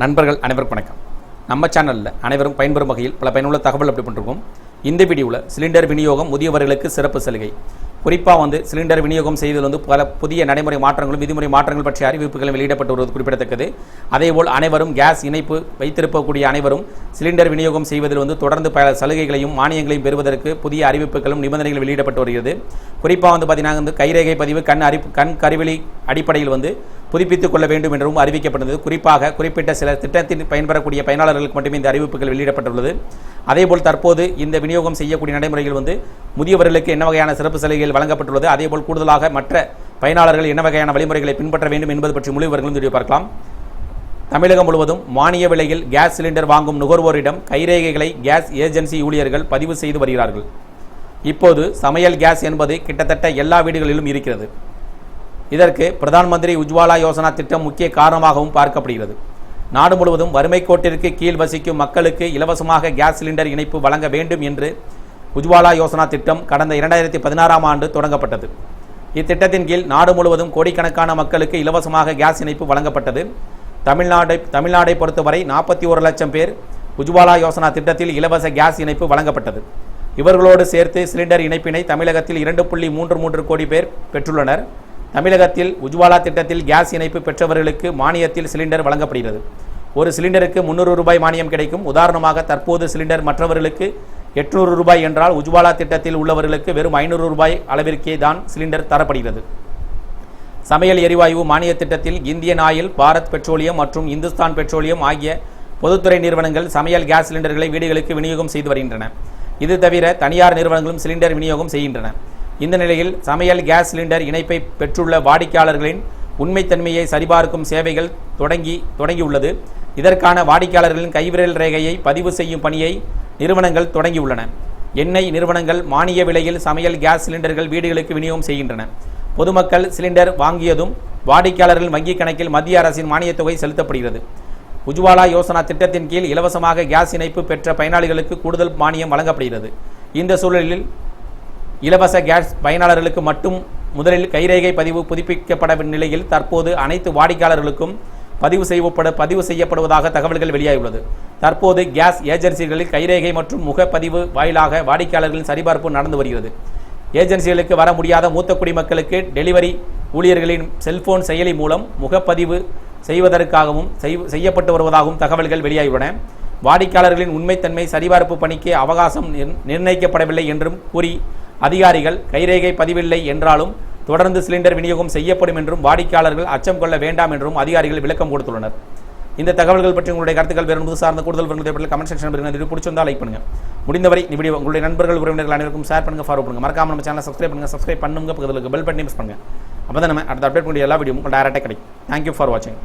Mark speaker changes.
Speaker 1: நண்பர்கள் அனைவருக்கும் வணக்கம். நம்ம சேனலில் அனைவரும் பயன்பெறும் வகையில் பல பயனுள்ள தகவல் அப்படி பண்ணிருக்கோம். இந்த வீடியோவில் சிலிண்டர் விநியோகம் முதியவர்களுக்கு சிறப்பு சலுகை. குறிப்பாக வந்து சிலிண்டர் விநியோகம் செய்வதில் வந்து பல புதிய நடைமுறை மாற்றங்களும் விதிமுறை மாற்றங்கள் பற்றிய அறிவிப்புகளும் வெளியிடப்பட்டு வருவது குறிப்பிடத்தக்கது. அதேபோல் அனைவரும் கேஸ் இணைப்பு வைத்திருக்கக்கூடிய அனைவரும் சிலிண்டர் விநியோகம் செய்வதில் வந்து தொடர்ந்து பல சலுகைகளையும் மானியங்களையும் பெறுவதற்கு புதிய அறிவிப்புகளும் நிபந்தனைகள் வெளியிடப்பட்டு வருகிறது. குறிப்பாக வந்து பார்த்தீங்கன்னா வந்து கைரேகை பதிவு கண் அறி கண் கருவிழி அடிப்படையில் வந்து புதுப்பித்துக் கொள்ள வேண்டும் என்றும் அறிவிக்கப்பட்டது குறிப்பாக குறிப்பிட்ட சில திட்டத்தில் பயன்பெறக்கூடிய பயனாளர்களுக்கு மட்டுமே இந்த அறிவிப்புகள் வெளியிடப்பட்டுள்ளது. அதேபோல் தற்போது இந்த விநியோகம் செய்யக்கூடிய நடைமுறைகள் வந்து முதியவர்களுக்கு என்ன வகையான சிறப்பு சலுகைகள் வழங்கப்பட்டுள்ளது? அதேபோல் கூடுதலாக மற்ற பயனாளர்கள் என்ன வகையான வழிமுறைகளை பின்பற்ற வேண்டும் என்பது பற்றி முழு விவரங்களும் தெரிய பார்க்கலாம். தமிழகம் முழுவதும் மானிய விலையில் கேஸ் சிலிண்டர் வாங்கும் நுகர்வோரிடம் கைரேகைகளை கேஸ் ஏஜென்சி ஊழியர்கள் பதிவு செய்து வருகிறார்கள். இப்போது சமையல் கேஸ் என்பது கிட்டத்தட்ட எல்லா வீடுகளிலும் இருக்கிறது. இதற்கு பிரதான் மந்திரி உஜ்வாலா யோசனா திட்டம் முக்கிய காரணமாகவும் பார்க்கப்படுகிறது. நாடு முழுவதும் வறுமை கோட்டிற்கு கீழ் வசிக்கும் மக்களுக்கு இலவசமாக கேஸ் சிலிண்டர் இணைப்பு வழங்க வேண்டும் என்று உஜ்வாலா யோசனா திட்டம் கடந்த இரண்டாயிரத்தி பதினாறாம் ஆண்டு தொடங்கப்பட்டது. இத்திட்டத்தின் கீழ் நாடு முழுவதும் கோடிக்கணக்கான மக்களுக்கு இலவசமாக கேஸ் இணைப்பு வழங்கப்பட்டது. தமிழ்நாடை தமிழ்நாடை பொறுத்தவரை நாற்பத்தி ஒரு லட்சம் பேர் உஜ்வாலா யோசனா திட்டத்தில் இலவச கேஸ் இணைப்பு வழங்கப்பட்டது. இவர்களோடு சேர்த்து சிலிண்டர் இணைப்பினை தமிழகத்தில் இரண்டு புள்ளி மூன்று மூன்று கோடி பேர் பெற்றுள்ளனர். தமிழகத்தில் உஜ்வாலா திட்டத்தில் கேஸ் இணைப்பு பெற்றவர்களுக்கு மானியத்தில் சிலிண்டர் வழங்கப்படுகிறது. ஒரு சிலிண்டருக்கு முந்நூறு ரூபாய் மானியம் கிடைக்கும். உதாரணமாக தற்போது சிலிண்டர் மற்றவர்களுக்கு எட்நூறு ரூபாய் என்றால் உஜ்வாலா திட்டத்தில் உள்ளவர்களுக்கு வெறும் ஐநூறு ரூபாய் அளவிற்கே தான் சிலிண்டர் தரப்படுகிறது. சமையல் எரிவாயு மானிய திட்டத்தில் இந்தியன் ஆயில் பாரத் பெட்ரோலியம் மற்றும் இந்துஸ்தான் பெட்ரோலியம் ஆகிய பொதுத்துறை நிறுவனங்கள் சமையல் கேஸ் சிலிண்டர்களை வீடுகளுக்கு விநியோகம் செய்து வருகின்றன. இது தவிர தனியார் நிறுவனங்களும் சிலிண்டர் விநியோகம் செய்கின்றன. இந்த நிலையில் சமையல் கேஸ் சிலிண்டர் இணைப்பை பெற்றுள்ள வாடிக்கையாளர்களின் உண்மைத்தன்மையை சரிபார்க்கும் சேவைகள் தொடங்கி தொடங்கியுள்ளது. இதற்கான வாடிக்கையாளர்களின் கைவிரல் ரேகையை பதிவு செய்யும் பணியை நிறுவனங்கள் தொடங்கியுள்ளன. எண்ணெய் நிறுவனங்கள் மானிய விலையில் சமையல் கேஸ் சிலிண்டர்கள் வீடுகளுக்கு விநியோகம் செய்கின்றன. பொதுமக்கள் சிலிண்டர் வாங்கியதும் வாடிக்கையாளர்கள் வங்கிக் கணக்கில் மத்திய அரசின் மானியத் தொகை செலுத்தப்படுகிறது. உஜ்வாலா யோசனா திட்டத்தின் கீழ் இலவசமாக கேஸ் இணைப்பு பெற்ற பயனாளிகளுக்கு கூடுதல் மானியம் வழங்கப்படுகிறது. இந்த சூழலில் இலவச கேஸ் பயனாளர்களுக்கு மட்டும் முதலில் கைரேகை பதிவு புதுப்பிக்கப்பட நிலையில் தற்போது அனைத்து வாடிக்கையாளர்களுக்கும் பதிவு செய்யப்பட பதிவு செய்யப்படுவதாக தகவல்கள் வெளியாகியுள்ளது. தற்போது கேஸ் ஏஜென்சிகளில் கைரேகை மற்றும் முகப்பதிவு வாயிலாக வாடிக்கையாளர்களின் சரிபார்ப்பு நடந்து வருகிறது. ஏஜென்சிகளுக்கு வர முடியாத மூத்த குடிமக்களுக்கு டெலிவரி ஊழியர்களின் செல்போன் செயலி மூலம் முகப்பதிவு செய்வதற்காகவும் செய்- செய்யப்பட்டு வருவதாகவும் தகவல்கள் வெளியாகியுள்ளன. வாடிக்கையாளர்களின் உண்மைத்தன்மை சரிபார்ப்பு பணிக்கு அவகாசம் நிர்ணயிக்கப்படவில்லை என்றும் கூறி அதிகாரிகள் கைரேகை பதிவில்லை என்றாலும் தொடர்ந்து சிலிண்டர் விநியோகம் செய்யப்படும் என்றும் வாடிக்கையாளர்கள் அச்சம் கொள்ள வேண்டாம் என்றும் அதிகாரிகள் விளக்கம் கொடுத்துள்ளனர். இந்த தகவல்கள் பற்றி உங்களுடைய கருத்துக்கள் வேறு என்பது சார்ந்த கூடுதல் விவரங்கள் கமெண்ட் செக்ஷன் பண்ணுங்க இது பிடிச்சிருந்தா லைக் பண்ணுங்க. முடிந்தவரை இந்த வீடியோ உங்களுடைய நண்பர்கள் உறவினர்கள் அனைவருக்கும் ஷேர் பண்ணுங்க ஃபாலோ பண்ணுங்க. மறக்காம நம்ம சேனலை சப்ஸ்கிரைப் பண்ணுங்க சப்ஸ்கிரைப் பண்ணுங்க பக்கத்தில் பெல் பட்டனை பண்ணுங்க. அப்போ தான் நம்ம அடுத்த அப்டேட் பண்ணி எல்லா வீடியோ உங்களுக்கு டேரக்டாக கிடைக்கும். தேங்க்யூ ஃபார் வாட்சிங்